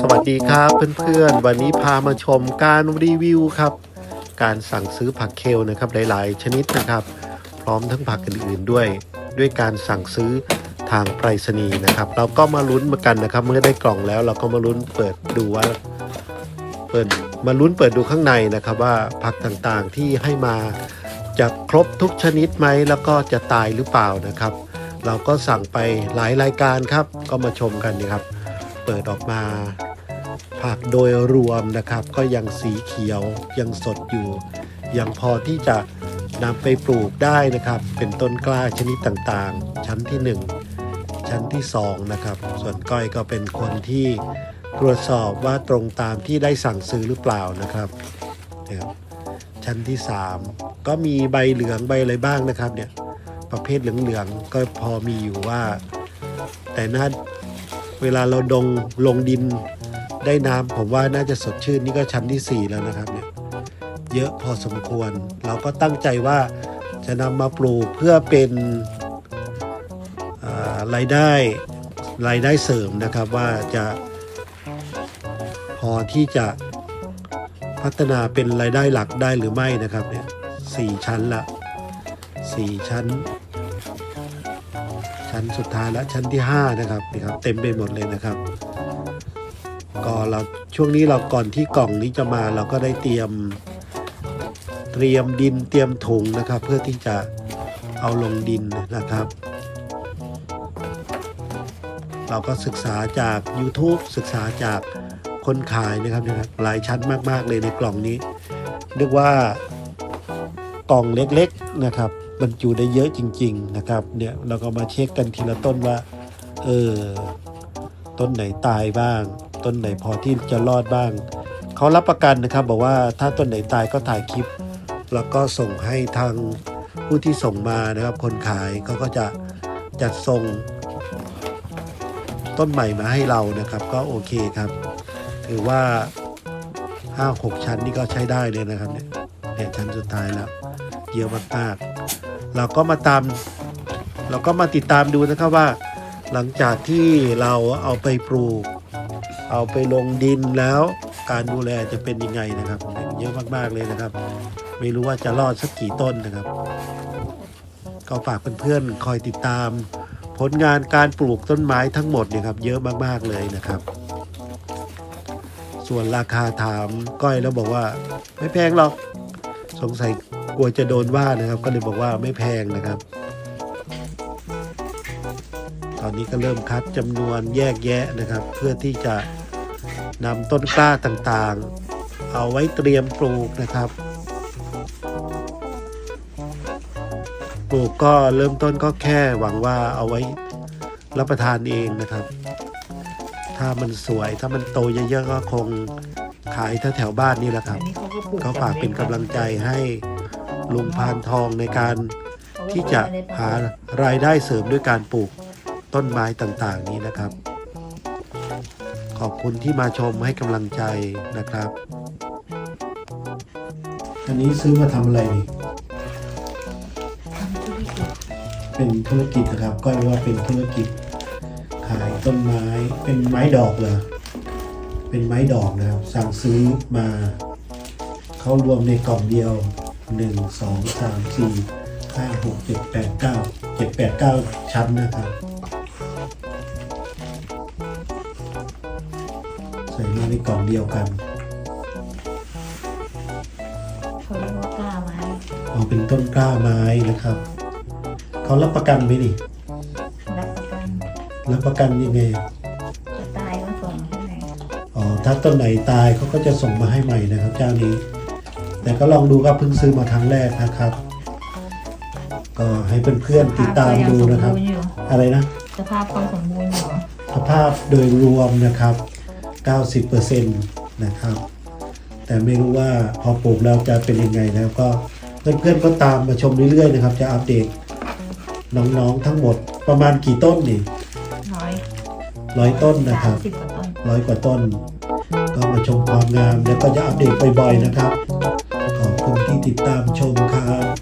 สวัสดีครับเพื่อนๆ วันนี้พามาชมการรีวิวครับ การสั่งซื้อผักเคลนะครับหลายๆ ชนิดนะครับ พร้อมทั้งผักอื่นๆด้วย ด้วยการสั่งซื้อทางไปรษณีย์นะครับ เราก็มาลุ้นมากันนะครับ เมื่อได้กล่องแล้วเราก็มาลุ้นเปิดดูว่า เปิดมาลุ้นเปิดดูข้างในนะครับว่าผักต่างๆที่ให้มาจะครบทุกชนิดไหมแล้วก็จะตายหรือเปล่านะครับ เราก็สั่งไปหลายรายการครับ ก็มาชมกันนะครับ เปิดออกมา ผักโดยรวมนะครับ ก็ยังสีเขียวยังสดอยู่ ยังพอที่จะนำไปปลูกได้นะครับ เป็นต้นกล้าชนิดต่างๆ ชั้นที่ 1 ชั้นที่ 2 นะครับ ส่วนก้อยก็เป็นคนที่ตรวจสอบว่าตรงตามที่ได้สั่งซื้อหรือเปล่านะครับนะครับชั้นที่ 3 ก็มีใบเหลืองใบอะไรบ้างนะครับเนี่ยประเภทเหลืองๆก็พอมีอยู่ว่า แต่น่า เวลาเราดงลงดินได้น้ำผมว่าน่าจะสดชื่นนี่ก็ชั้นที่ 4 แล้วนะครับเนี่ยเยอะพอสมควร เราก็ตั้งใจว่าจะนำมาปลูกเพื่อเป็นรายได้รายได้เสริมนะครับว่าจะพอที่จะพัฒนาเป็นรายได้หลักได้หรือไม่นะครับเนี่ยสี่ชั้นละสี่ชั้น ชั้นสุดท้ายและชั้นที่ 5 นะครับนี่ครับเต็มไปหมดเลยนะครับ ก็เราช่วงนี้เราก่อนที่กล่องนี้จะมาเราก็ได้เตรียมเตรียมดินเตรียมถุงนะครับ เพื่อที่จะเอาลงดินนะครับ เราก็ศึกษาจาก YouTube ศึกษาจากคนขายนะครับนยนะครับหลายชั้นมาก ๆ เลยในกล่องนี้เรียกว่ากล่องเล็กๆนะครับ บรรจุได้เยอะจริง ๆ นะครับเนี่ยเราก็มาเช็คกันทีละต้นว่าเออต้นไหนตายบ้าง ต้นไหนพอที่จะรอดบ้าง เขารับประกันนะครับ บอกว่าถ้าต้นไหนตายก็ถ่ายคลิป แล้วก็ส่งให้ทางผู้ที่ส่งมานะครับคนขายเขาก็จะจัดส่งต้นใหม่มาให้เรานะครับ ก็โอเคครับ ถือว่า 5-6 ชั้นนี่ก็ใช้ได้เลยนะครับเนี่ยเนี่ยชั้นสุดท้ายแล้ว เยอะมากๆ เราก็มาตาม เราก็มาติดตามดูนะครับว่า หลังจากที่เราเอาไปปลูก เอาไปลงดินแล้วการดูแลจะเป็นยังไงนะครับ เยอะมากๆเลยนะครับ ไม่รู้ว่าจะรอดสักกี่ต้นนะครับ ก็ฝากเพื่อนๆคอยติดตาม ผลงานการปลูกต้นไม้ทั้งหมดเนี่ยครับ เยอะมากๆเลยนะครับ ส่วนราคาถามก้อยแล้วบอกว่า ไม่แพงหรอก สงสัยกลัวจะโดนว่านะครับ ก็เลยบอกว่าไม่แพงนะครับ ตอนนี้ก็เริ่มคัดจำนวนแยกแยะนะครับ เพื่อที่จะนำต้นกล้าต่างๆ เอาไว้เตรียมปลูกนะครับ ปลูกก็เริ่มต้นก็แค่หวังว่าเอาไว้รับประทานเองนะครับ ถ้ามันสวยถ้ามันโตเยอะๆก็คง ขายแถวๆบ้านนี่แหละครับ อันนี้เขาก็ปลูกก็ฝากเป็นกำลังใจให้ลุงพานทองในการที่จะหารายได้เสริมด้วยการปลูกต้นไม้ต่างๆ นี้นะครับ ขอบคุณที่มาชมให้กำลังใจนะครับ อันนี้ซื้อมาทำอะไรนี่ทำธุรกิจเป็นธุรกิจนะครับ ก็ว่าเป็นธุรกิจขายต้นไม้เป็นไม้ดอกเหรอ เป็นไม้ดอกนะครับ สั่งซื้อมา เขารวมในกล่องเดียวหนึ่งสองสามสี่ห้าหกเจ็ดแปดเก้าเจ็ดแปดเก้าชั้นนะครับ ใส่มาในกล่องเดียวกันเขาเรียกว่ากล้าไม้เอาเป็นต้นกล้าไม้นะครับ เขารับประกันไหมนี่ รับประกัน รับประกันยังไง ถ้าต้นไหนตายเขาก็จะส่งมาให้ใหม่นะครับ เจ้านี้ แต่ก็ลองดูครับเพิ่งซื้อมาครั้งแรกนะครับ ก็ให้เพื่อนๆติดตามดูนะครับสภาพก็ยังสมบูรณ์อยู่อะไรนะสภาพความสมบูรณ์อยู่สภาพโดยรวมนะครับ 90%นะครับ แต่ไม่รู้ว่าพอปลูกแล้วจะเป็นยังไงนะครับก็เพื่อนๆก็ตามมาชมเรื่อยๆนะครับ จะอัปเดตน้องๆทั้งหมดประมาณกี่ต้นนี่น้อยร้อยต้นนะครับสามสิบกว่าต้นร้อยกว่าต้น ก็มาชมความงามแล้วก็จะอัปเดตบ่อยๆนะครับ ขอบคุณที่ติดตามชมครับ